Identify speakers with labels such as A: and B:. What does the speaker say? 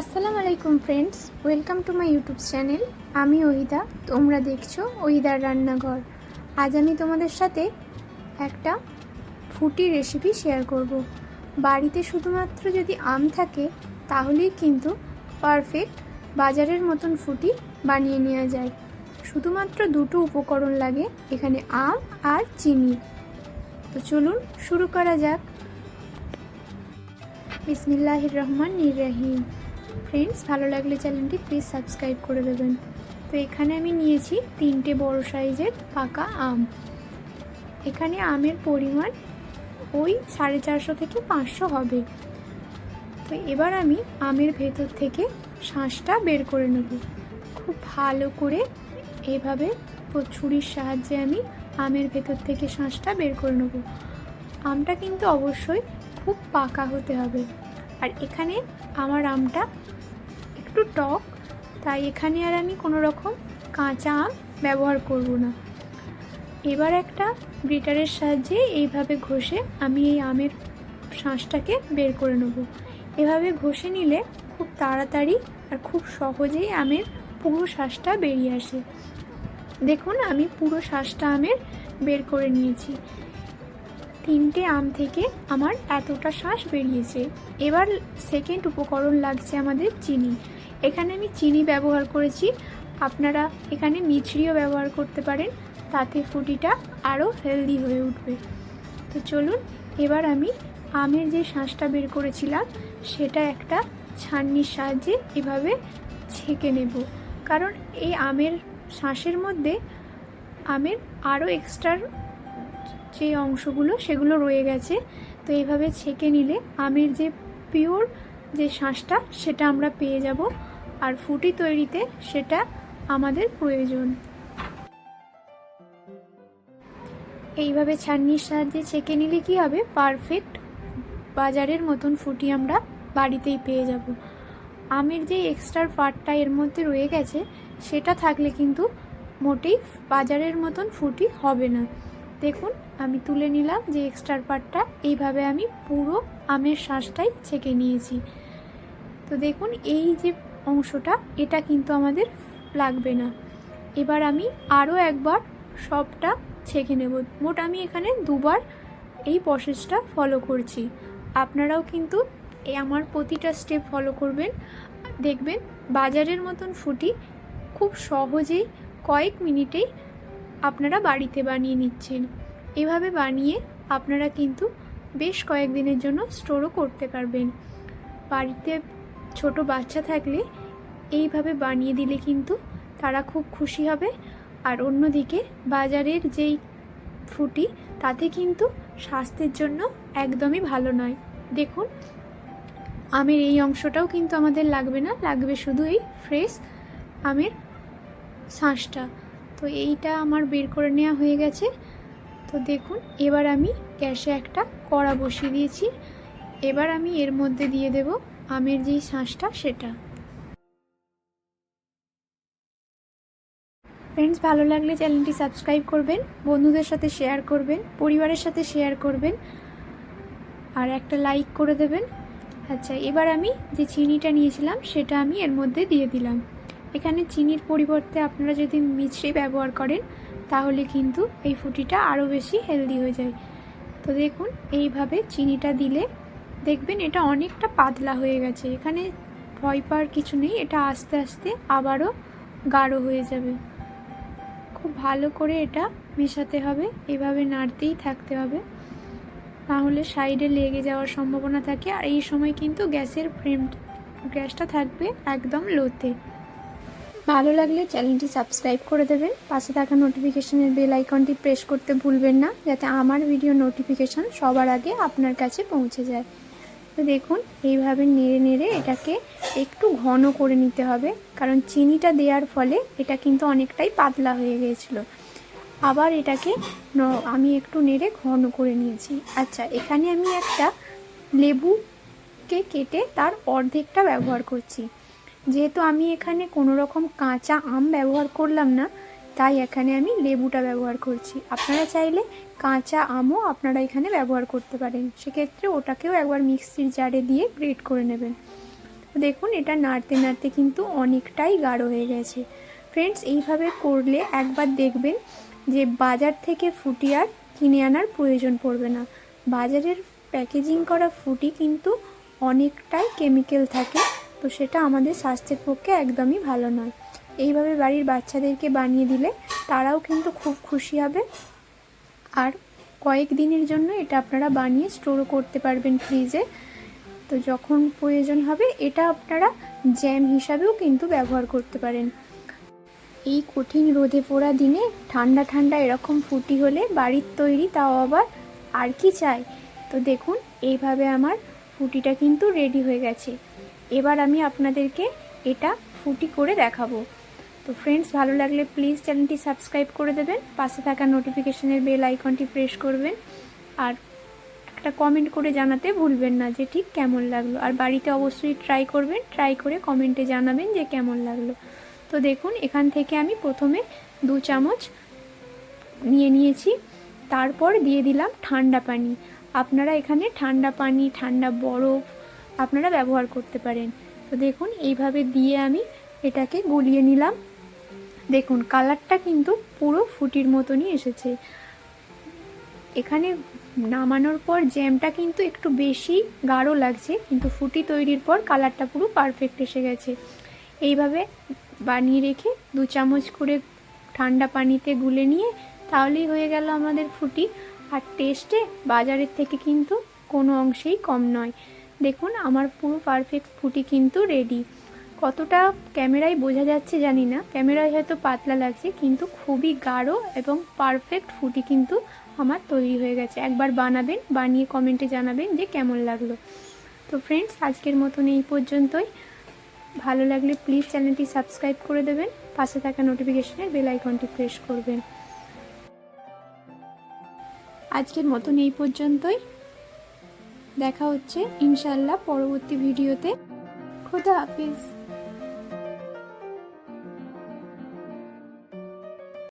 A: আসসালামু আলাইকুম friends welcome to my YouTube channel আমি ওহিদা, তোমরা দেখছ ওহিদার রান্নাঘর। আজ আমি তোমাদের সাথে একটা ফুটি রেসিপি শেয়ার করব। বাড়িতে শুধুমাত্র যদি আম থাকে, তাহলেই কিন্তু পারফেক্ট বাজারের মতন ফুটি বানিয়ে নেওয়া যায়। শুধুমাত্র দুটো উপকরণ লাগে, এখানে আম আর চিনি। তো চলুন শুরু করা যাক। বিসমিল্লাহির রহমান রহিম। ফ্রেন্ডস ভালো লাগলে চ্যানেলটি প্লিজ সাবস্ক্রাইব করে দেবেন। তো এখানে আমি নিয়েছি তিনটে বড় সাইজের পাকা আম। এখানে আমের পরিমাণ ওই সাড়ে চারশো থেকে পাঁচশো হবে। তো এবার আমি আমের ভেতর থেকে শাঁসটা বের করে নেব। খুব ভালো করে এভাবে ছুরির সাহায্যে আমি আমের ভেতর থেকে শাঁসটা বের করে নেব। আমটা কিন্তু অবশ্যই খুব পাকা হতে হবে। আর এখানে আমার আমটা একটু টক, তাই এখানে আর আমি কোনো রকম কাঁচা আম ব্যবহার করব না। এবার একটা গ্রিটারের সাহায্যে এইভাবে ঘষে আমি এই আমের শাঁসটাকে বের করে নেব। এভাবে ঘষে নিলে খুব তাড়াতাড়ি আর খুব সহজেই আমের পুরো শ্বাসটা বেরিয়ে আসে। দেখুন, আমি পুরো শ্বাসটা আমের বের করে নিয়েছি। তিনটে আম থেকে আমার এতটা শ্বাস বেরিয়েছে। এবার সেকেন্ড উপকরণ লাগছে আমাদের চিনি। এখানে আমি চিনি ব্যবহার করেছি। আপনারা এখানে মিছরিও ব্যবহার করতে পারেন। তাতে ফুটিটা আরও হেলদি হয়ে উঠবে। তো চলুন, এবার আমি আমের যে শাঁসটা বের করেছিলাম, সেটা একটা ছান্নির সাহায্যে এভাবে ছেঁকে নেব। কারণ এই আমের শাঁসের মধ্যে আমের আরও এক্সট্রার যে অংশগুলো সেগুলো রয়ে গেছে। তো এইভাবে ছেঁকে নিলে আমের যে পিওর যে শাঁসটা সেটা আমরা পেয়ে যাব। আর ফুটি তৈরিতে সেটা আমাদের প্রয়োজন। এইভাবে ছান্নির সাহায্যে ছেঁকে নিলে কি হবে? পারফেক্ট বাজারের মতন ফুটি আমরা বাড়িতেই পেয়ে যাব। আমের যে এক্সট্রা ফাটটা এর মধ্যে রয়ে গেছে, সেটা থাকলে কিন্তু মোটেই বাজারের মতন ফুটি হবে না। দেখুন আমি তুলে নিলাম যে এক্সট্রা পার্টটা এইভাবে আমি পুরো আমের শ্বাসটাই ছেঁকে নিয়েছি। তো দেখুন, এই যে অংশটা, এটা কিন্তু আমাদের লাগবে না। এবার আমি আরও একবার সবটা ছেঁকে নেব। মোট আমি এখানে দুবার এই প্রসেসটা ফলো করছি। আপনারাও কিন্তু এই আমার প্রতিটা স্টেপ ফলো করবেন। দেখবেন, বাজারের মতন ফুটি খুব সহজেই কয়েক মিনিটেই আপনারা বাড়িতে বানিয়ে নিচ্ছেন। এভাবে বানিয়ে আপনারা কিন্তু বেশ কয়েকদিনের জন্য স্টোরও করতে পারবেন। বাড়িতে ছোট বাচ্চা থাকলে এইভাবে বানিয়ে দিলে কিন্তু তারা খুব খুশি হবে। আর অন্যদিকে বাজারের যেই ফুটি, তাতে কিন্তু স্বাস্থ্যের জন্য একদমই ভালো নয়। দেখুন, আমের এই অংশটাও কিন্তু আমাদের লাগবে না, লাগবে শুধু এই ফ্রেশ আমের শাঁসটা। তো এইটা আমার বের করে নেওয়া হয়ে গেছে। তো দেখুন, এবার আমি গ্যাসে একটা কড়া বসিয়ে দিয়েছি। এবার আমি এর মধ্যে দিয়ে দেব আমের যেই শাঁসটা, সেটা। ফ্রেন্ডস ভালো লাগলে চ্যানেলটি সাবস্ক্রাইব করবেন, বন্ধুদের সাথে শেয়ার করবেন, পরিবারের সাথে শেয়ার করবেন, আর একটা লাইক করে দেবেন। আচ্ছা এবার আমি যে চিনিটা নিয়েছিলাম, সেটা আমি এর মধ্যে দিয়ে দিলাম। এখানে চিনির পরিবর্তে আপনারা যদি মিছরি ব্যবহার করেন তাহলে কিন্তু এই ফুটিটা আরও বেশি হেলদি হয়ে যায়। তো দেখুন, এইভাবে চিনিটা দিলে দেখবেন এটা অনেকটা পাতলা হয়ে গেছে। এখানে ভয় পাওয়ার কিছু নেই, এটা আস্তে আস্তে আবারও গাঢ় হয়ে যাবে। খুব ভালো করে এটা মেশাতে হবে, এভাবে নাড়তেই থাকতে হবে। নাহলে সাইডে লেগে যাওয়ার সম্ভাবনা থাকে, আর এই সময় কিন্তু গ্যাসের ফ্লেম গ্যাসটা থাকবে একদম লোতে ভালো লাগলে চ্যানেলটি সাবস্ক্রাইব করে দেবেন। পাশে থাকা নোটিফিকেশনের বেল আইকনটি প্রেস করতে ভুলবেন না, যাতে আমার ভিডিও নোটিফিকেশান সবার আগে আপনার কাছে পৌঁছে যায়। তো দেখুন, এইভাবে নেড়ে নেড়ে এটাকে একটু ঘন করে নিতে হবে, কারণ চিনিটা দেওয়ার ফলে এটা কিন্তু অনেকটাই পাতলা হয়ে গিয়েছিল। আবার এটাকে আমি একটু নেড়ে ঘন করে নিয়েছি। আচ্ছা এখানে আমি একটা লেবুকে কেটে তার অর্ধেকটা ব্যবহার করছি। যেহেতু আমি এখানে কোনো রকম কাঁচা আম ব্যবহার করলাম না, তাই এখানে আমি লেবুটা ব্যবহার করছি। আপনারা চাইলে কাঁচা আমও আপনারা এখানে ব্যবহার করতে পারেন। সেক্ষেত্রে ওটাকেও একবার মিক্সির জারে দিয়ে গ্রেট করে নেবেন। দেখুন, এটা নাড়তে নাড়তে কিন্তু অনেকটাই গাঢ় হয়ে গেছে। ফ্রেন্ডস, এইভাবে করলে একবার দেখবেন যে বাজার থেকে ফুটি আর কিনে আনার প্রয়োজন পড়বে না। বাজারের প্যাকেজিং করা ফুটি কিন্তু অনেকটাই কেমিক্যাল থাকে। তো সেটা আমাদের স্বাস্থ্যের পক্ষে একদমই ভালো নয়। এইভাবে বাড়ির বাচ্চাদেরকে বানিয়ে দিলে তারাও কিন্তু খুব খুশি হবে। আর কয়েক দিনের জন্য এটা আপনারা বানিয়ে স্টোরও করতে পারবেন ফ্রিজে তো যখন প্রয়োজন হবে এটা আপনারা জ্যাম হিসাবেও কিন্তু ব্যবহার করতে পারেন। এই কঠিন রোদে পোড়া দিনে ঠান্ডা ঠান্ডা এরকম ফুটি হলে বাড়ির তৈরি তাও আবার আর কি চাই? তো দেখুন, এইভাবে আমার ফুটিটা কিন্তু রেডি হয়ে গেছে। এবার আমি আপনাদেরকে এটা ফুটি করে দেখাবো। তো ফ্রেন্ডস ভালো লাগলে প্লিজ চ্যানেলটি সাবস্ক্রাইব করে দেবেন, পাশে থাকা নোটিফিকেশনের বেল আইকনটি প্রেস করবেন, আর একটা কমেন্ট করে জানাতে ভুলবেন না যে ঠিক কেমন লাগল। আর বাড়িতে অবশ্যই ট্রাই করবেন ট্রাই করে কমেন্টে জানাবেন যে কেমন লাগল। তো দেখুন, এখান থেকে আমি প্রথমে দু চামচ নিয়ে নিয়েছি, তারপর দিয়ে দিলাম ঠান্ডা পানি। আপনারা এখানে ঠান্ডা পানি, ঠান্ডা বরফ আপনারা ব্যবহার করতে পারেন। তো দেখুন, এইভাবে দিয়ে আমি এটাকে গুলিয়ে নিলাম। দেখুন, কালারটা কিন্তু পুরো ফুটির মতনই এসেছে। এখানে নামানোর পর জ্যামটা কিন্তু একটু বেশি গাঢ় লাগছে, কিন্তু ফুটি তৈরির পর কালারটা পুরো পারফেক্ট এসে গেছে। এইভাবে বানিয়ে রেখে দু চামচ করে ঠান্ডা পানিতে গুলে নিয়ে তাহলেই হয়ে গেল আমাদের ফুটি। আর টেস্টে বাজারের থেকে কিন্তু কোনো অংশেই কম নয়। দেখুন, আমার পুরো পারফেক্ট ফুটি কিন্তু রেডি কতটা ক্যামেরায় বোঝা যাচ্ছে জানি না। ক্যামেরায় হয়তো পাতলা লাগছে, কিন্তু খুবই গাঢ় এবং পারফেক্ট ফুটি কিন্তু আমার তৈরি হয়ে গেছে। একবার বানাবেন, বানিয়ে কমেন্টে জানাবেন যে কেমন লাগল। তো ফ্রেন্ডস আজকের মতন এই পর্যন্তই। ভালো লাগলে প্লিজ চ্যানেলটি সাবস্ক্রাইব করে দেবেন, পাশে থাকা নোটিফিকেশনের বেল আইকনটি প্রেস করবেন। আজকের মতন এই পর্যন্তই। দেখা হচ্ছে ইনশাল্লাহ পরবর্তী ভিডিওতে। খোদা হাফিজ।